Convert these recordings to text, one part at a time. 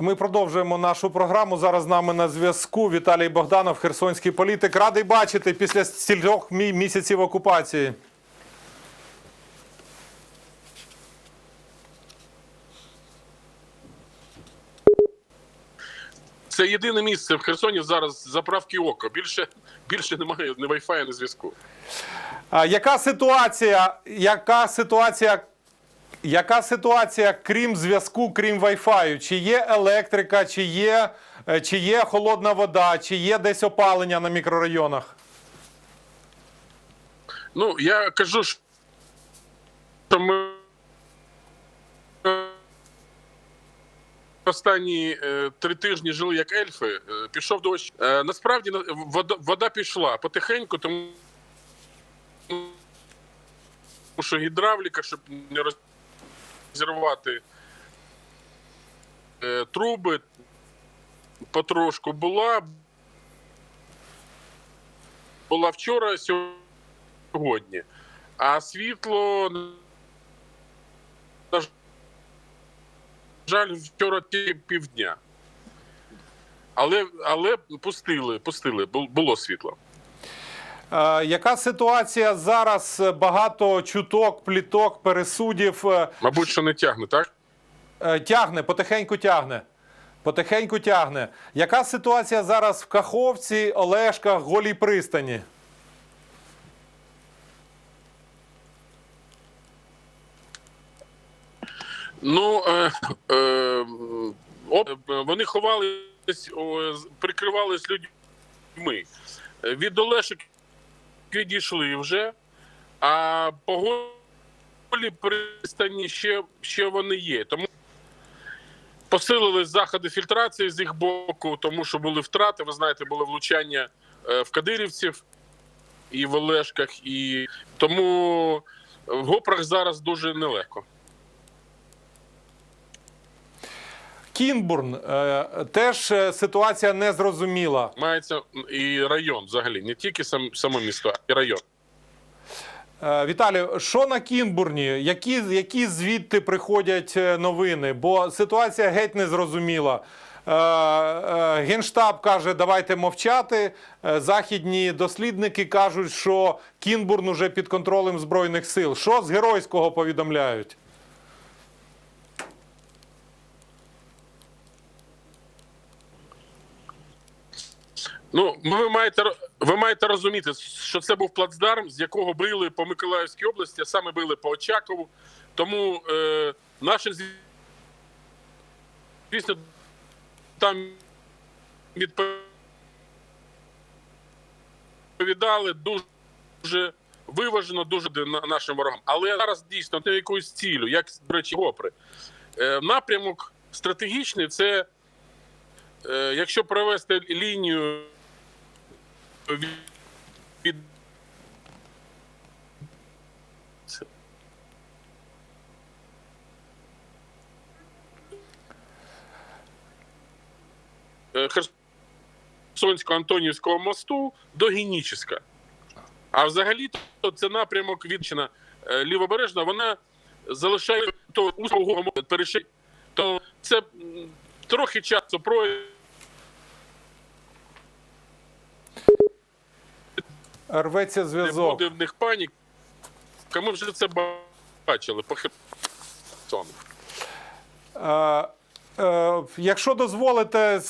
Ми продовжуємо нашу програму. Зараз з нами на зв'язку Віталій Богданов, херсонський політик. Радий бачити після стількох місяців окупації. Це єдине місце в Херсоні зараз заправки око. Більше більше немає ні Wi-Fi, ні зв'язку. А яка ситуація? Яка ситуація? Яка ситуація, крім зв'язку, крім Wi-Fi? Чи є електрика, чи є, е, чи є холодна вода, чи є десь опалення на мікрорайонах? Ну я кажу, що ми останні е, три тижні жили як ельфи. Е, пішов дощ. Насправді вода, вода пішла потихеньку, тому що гідравліка, щоб не розірвати е, труби, потрошку була. Була вчора, сьогодні. А світло, на жаль, вчора півдня. Але, але пустили, пустили, було світло. Е, Яка ситуація зараз? Багато чуток, пліток, пересудів. е, Мабуть, що не тягне, так? Е, Тягне, потихеньку тягне. Потихеньку тягне. Яка ситуація зараз в Каховці, Олешках, Голій пристані? Ну, е, е, вони ховались, прикривались людьми. Від Олешок відійшли вже, а поголі пристані ще, ще вони є. Тому посилили заходи фільтрації з їх боку, тому що були втрати. Ви знаєте, були влучання е, в Кадирівців і в Олешках, і тому в Гопрах зараз дуже нелегко. Кінбурн е, теж е, ситуація незрозуміла. Мається і район взагалі, не тільки сам, само місто, а й район. Е, Віталію, що на Кінбурні? Які, які звідти приходять новини? Бо ситуація геть незрозуміла. Генштаб каже, давайте мовчати. Західні дослідники кажуть, що Кінбурн уже під контролем Збройних сил. Що з геройського повідомляють? Ну, ви маєте ви маєте розуміти, що це був плацдарм, з якого били по Миколаївській області, а саме били по Очакову. Тому е, наші звісно там відповідали дуже виважено, дуже нашим ворогам. Але зараз дійсно це якоюсь цілю, як до речі, Гопри. Е, напрямок стратегічний це. Е, Якщо провести лінію від- е, Херсонського Антонівського мосту до Геніческа. А взагалі то це напрямок Відчина е, лівобережна, вона залишає то узкого переши. То це трохи часу пройде. Рветься не зв'язок. буде в них паніка. Ми вже це бачили по Херсону. Е, е, Якщо дозволите,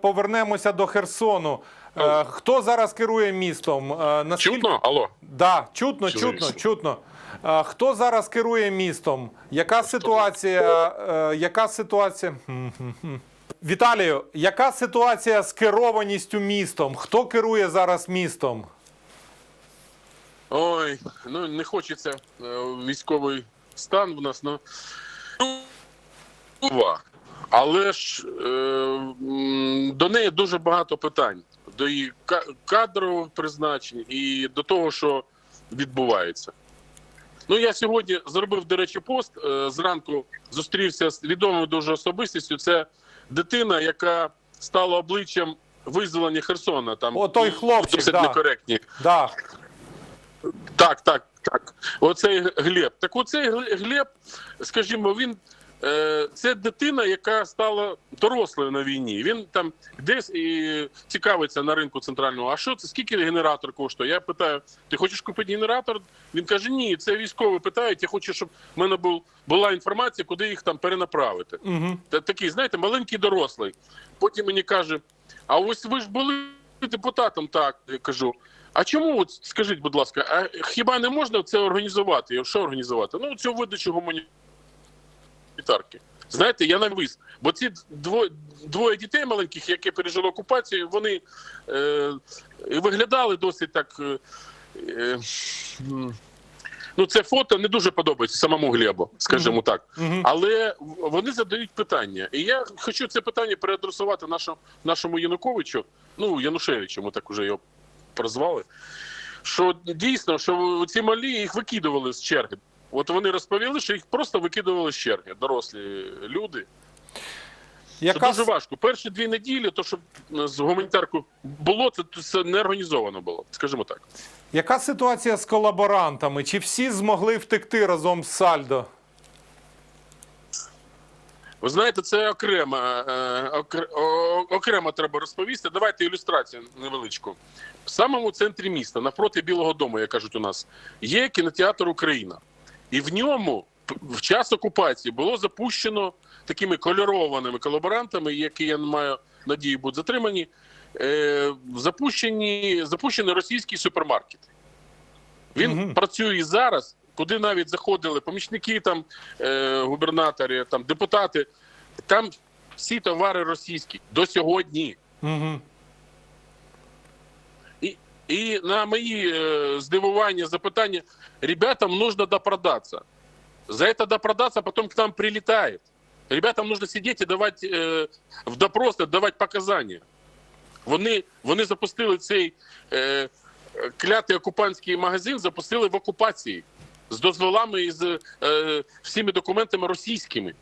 повернемося до Херсону. Е, Хто зараз керує містом? Е, наскільки- Чутно? Алло. Да, чутно, Чудово. чутно, чутно. Хто зараз керує містом? Яка ситуація? е, Яка ситуація? Віталію, яка ситуація з керованістю містом? Хто керує зараз містом? Ой, ну не хочеться е, військовий стан в нас, ну. Ува. Але ж е, до неї дуже багато питань. До її кадрового призначення і до того, що відбувається. Ну, я сьогодні зробив, до речі, пост. Е, зранку зустрівся з відомою дуже особистістю. Це дитина, яка стала обличчям визволення Херсона. Там О, той хлопчик, досить да. некоректні. Да. Так, так, так. Оцей Глеб. Так оцей Глеб, скажімо, він е, це дитина, яка стала дорослою на війні. Він там десь і цікавиться на ринку центрального. А що це? Скільки генератор коштує? Я питаю: ти хочеш купити генератор? Він каже: Ні, це військові питають. Я хочу, щоб в мене був була інформація, куди їх там перенаправити. Угу. Та такий, знаєте, маленький дорослий. Потім мені каже: А ось ви ж були депутатом, так я кажу. А чому от скажіть, будь ласка, а хіба не можна це організувати? Що організувати? Ну, цю видачу гуманітарки. Знаєте, я навис. Бо ці двоє, двоє дітей маленьких, які пережили окупацію, вони е, виглядали досить так. Е, е, ну, це фото не дуже подобається самому Глебу, скажімо так. Але вони задають питання. І я хочу це питання переадресувати нашому, нашому Януковичу, ну Янушевичу, ми так уже його прозвали. Що дійсно, що ці малі їх викидували з черги. От вони розповіли, що їх просто викидували з черги, дорослі люди. Це дуже важко. Перші дві неділі, то що з гуманітаркою було, це, це не організовано було, скажімо так. яка ситуація з колаборантами? Чи всі змогли втекти разом з Сальдо? Ви знаєте, це окремо, е, окремо треба розповісти. Давайте ілюстрацію невеличку. В самому центрі міста, навпроти Білого Дому, як кажуть у нас, є кінотеатр Україна. І в ньому в час окупації було запущено такими кольорованими колаборантами, які я маю надію будуть затримані. е, Запущені, запущений російський супермаркет. Він Мгм. працює і зараз, куди навіть заходили помічники, там е, губернаторі, там депутати. Там всі товари російські до сьогодні. Угу. І, і на мої е, здивування, запитання, ребятам нужно допродаться. За это допродаться потом к нам прилетает. Ребятам нужно сидіти і давати е, в допрос, давати показання. Вони, вони запустили цей е, клятий окупантський магазин, запустили в окупації з дозволами і з е, всіми документами російськими.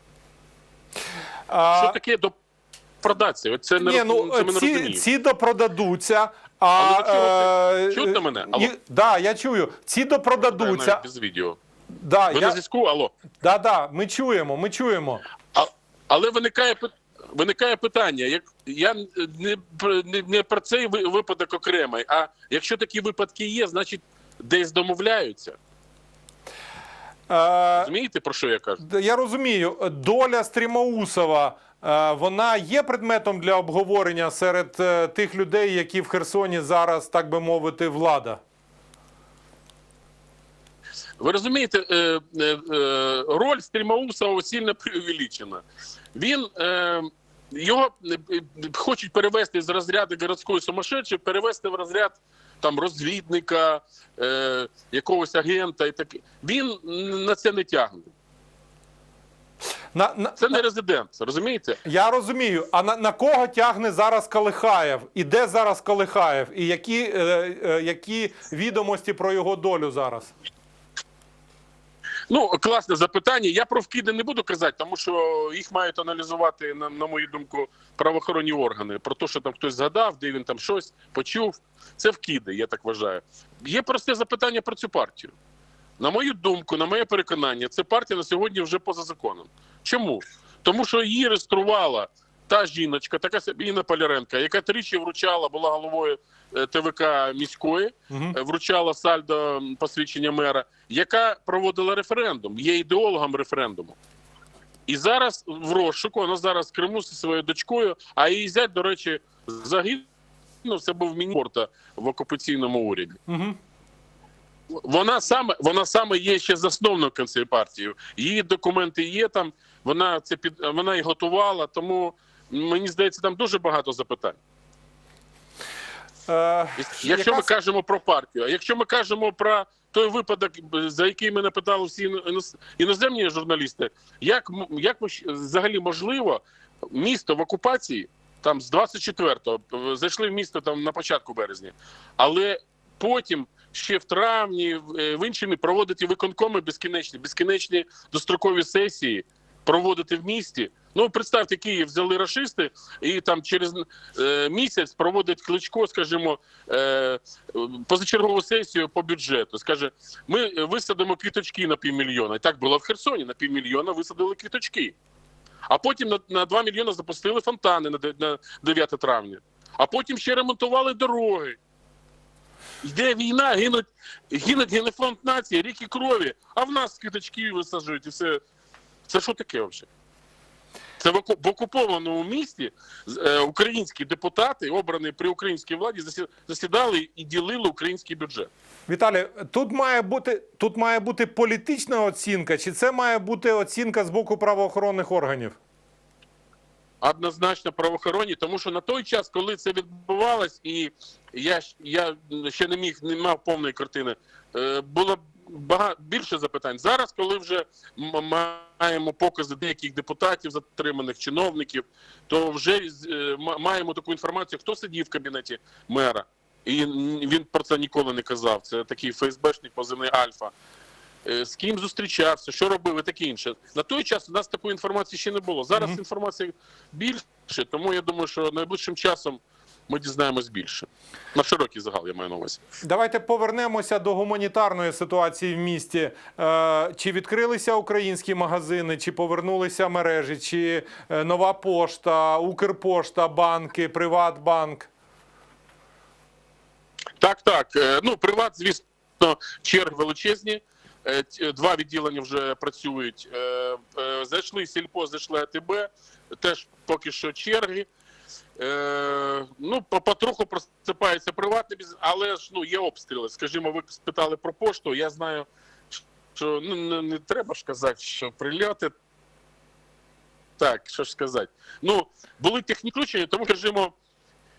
А, Що таке допродація? Це не, ні, ну, це ми не ці, розуміємо. ці допродадуться. А, Але ви чуєте? е, Чуєте мене? Алло? і- да, я чую. Ці допродадуться. навіть без відео. Да, Ви на зв'язку? Алло. да, да, ми чуємо, ми чуємо. А, але виникає пи- виникає питання: як я не, не, не про цей випадок окремий, а якщо такі випадки є, значить десь домовляються. Розумієте, про що я кажу? Я розумію, доля Стрімоусова е, вона є предметом для обговорення серед е, тих людей, які в Херсоні зараз, так би мовити, влада. Ви розумієте, е, роль Стрімаусова сильно преувеличена. Він його хочуть перевести з розряду городської сумасшедшої, перевести в розряд там розвідника, е, якогось агента і таке. Він на це не тягне. На, на, Це не резидент, розумієте? я розумію. А на, на кого тягне зараз Калихаєв? І де зараз Калихаєв? І які, е, е, які відомості про його долю зараз? Ну, класне запитання. Я про вкиди не буду казати, тому що їх мають аналізувати, на, на мою думку, правоохоронні органи. Про те, що там хтось згадав, де він там щось почув. Це вкиди, я так вважаю. Є просте запитання про цю партію. На мою думку, на моє переконання, ця партія на сьогодні вже поза законом. Чому? Тому що її реєструвала та жіночка, така собі Інна Поляренка, яка тричі вручала, була головою е, ТВК міської, е, вручала сальдо посвідчення мера, яка проводила референдум, є ідеологом референдуму. І зараз в розшуку, вона зараз в Криму зі своєю дочкою, а її зять, до речі, загинув, це був міністерта в окупаційному уряді. Угу. Вона саме, вона саме є ще засновником цієї партії. Її документи є там, вона це під вона і готувала, тому мені здається, там дуже багато запитань. Е, Якщо ми кажемо про партію, а якщо ми кажемо про той випадок, за який мене питали всі іноземні журналісти, як, як взагалі можливо місто в окупації там з 24-го е, зайшли в місто там на початку березня, але потім ще в травні, в е, в іншими проводити виконкоми безкінечні, безкінечні дострокові сесії проводити в місті. Ну, представте, Київ взяли рашисти, і там через е, місяць проводить кличко, скажімо, е, позачергову сесію по бюджету. Скаже, ми висадимо квіточки на півмільйона. І так було в Херсоні. На півмільйона висадили квіточки. А потім на, на 2 мільйони запустили фонтани на, на 9 травня. А потім ще ремонтували дороги. Йде війна, гинуть, гинуть генофонд нації, ріки крові, а в нас квіточки висаджують і все. Це що таке взагалі? Це в окупованому місті е, українські депутати, обрані при українській владі, засідали і ділили український бюджет. Віталій, тут має бути тут має бути політична оцінка, чи це має бути оцінка з боку правоохоронних органів? Однозначно правоохоронні, тому що на той час, коли це відбувалось, і я, я ще не міг, не мав повної картини, е, було багато більше запитань. Зараз, коли вже маємо покази деяких депутатів, затриманих чиновників, то вже е, маємо таку інформацію, хто сидів в кабінеті мера. І він про це ніколи не казав. Це такий ФСБшник позивний Альфа. Е, З ким зустрічався, що робив і таке інше. На той час у нас такої інформації ще не було. Зараз Мгм. інформації більше, тому я думаю, що найближчим часом ми дізнаємось більше. На широкий загал я маю на увазі. Давайте повернемося до гуманітарної ситуації в місті. Е, Чи відкрилися українські магазини, чи повернулися мережі, чи е, нова пошта, Укрпошта, банки, Приватбанк? Так, так. Е, Ну, приват, звісно, черги величезні. Два відділення вже працюють. Зайшли сільпо, зайшли АТБ, теж поки що черги. Е, Ну, потроху просипається приватний бізнес, але ж ну, є обстріли. Скажімо, ви спитали про пошту. Я знаю, що ну, не, не треба ж казати, що прильоти. Так, що ж сказати. Ну, були технічні включення, тому, скажімо,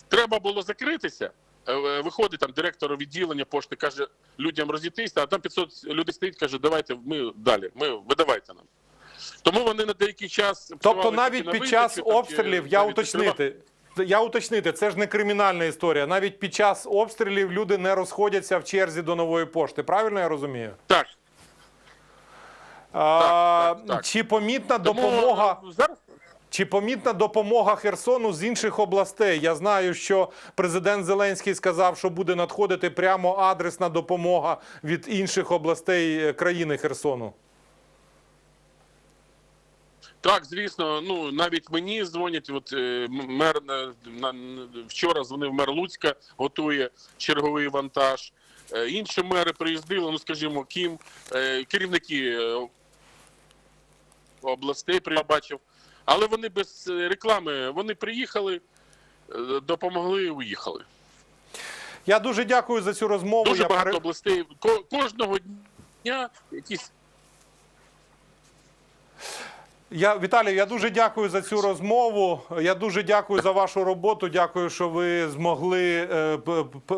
треба було закритися. Е, е, Виходить там директор відділення пошти, каже людям розійтися, а там 500 людей стоїть, каже, давайте ми далі, ми видавайте нам. Тому вони на деякий час Тобто навіть на під час там, чи обстрілів, я уточнити, я уточнити, це ж не кримінальна історія. Навіть під час обстрілів люди не розходяться в черзі до нової пошти. Правильно я розумію? Так. А, так, так. Чи помітна Тому допомога? е, Чи помітна допомога Херсону з інших областей? Я знаю, що президент Зеленський сказав, що буде надходити прямо адресна допомога від інших областей е, країни Херсону. Так, звісно, ну навіть мені дзвонять. От е, мер на, на- вчора дзвонив мер Луцька, готує черговий вантаж. Е, інші мери приїздили, ну скажімо, Кім, е, керівники е, областей бачив. Але вони без е, реклами вони приїхали, е, допомогли і уїхали. Я дуже дякую за цю розмову. Дуже я багато пере- областей. Ко- Кожного дня якісь Я Віталій, я дуже дякую за цю розмову. Я дуже дякую за вашу роботу. Дякую, що ви змогли, е,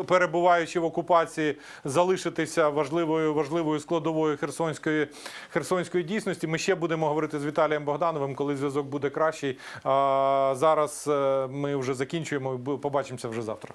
перебуваючи в окупації, залишитися важливою важливою складовою херсонської херсонської дійсності. Ми ще будемо говорити з Віталієм Богдановим, коли зв'язок буде кращий. А зараз е, ми вже закінчуємо. Побачимося вже завтра.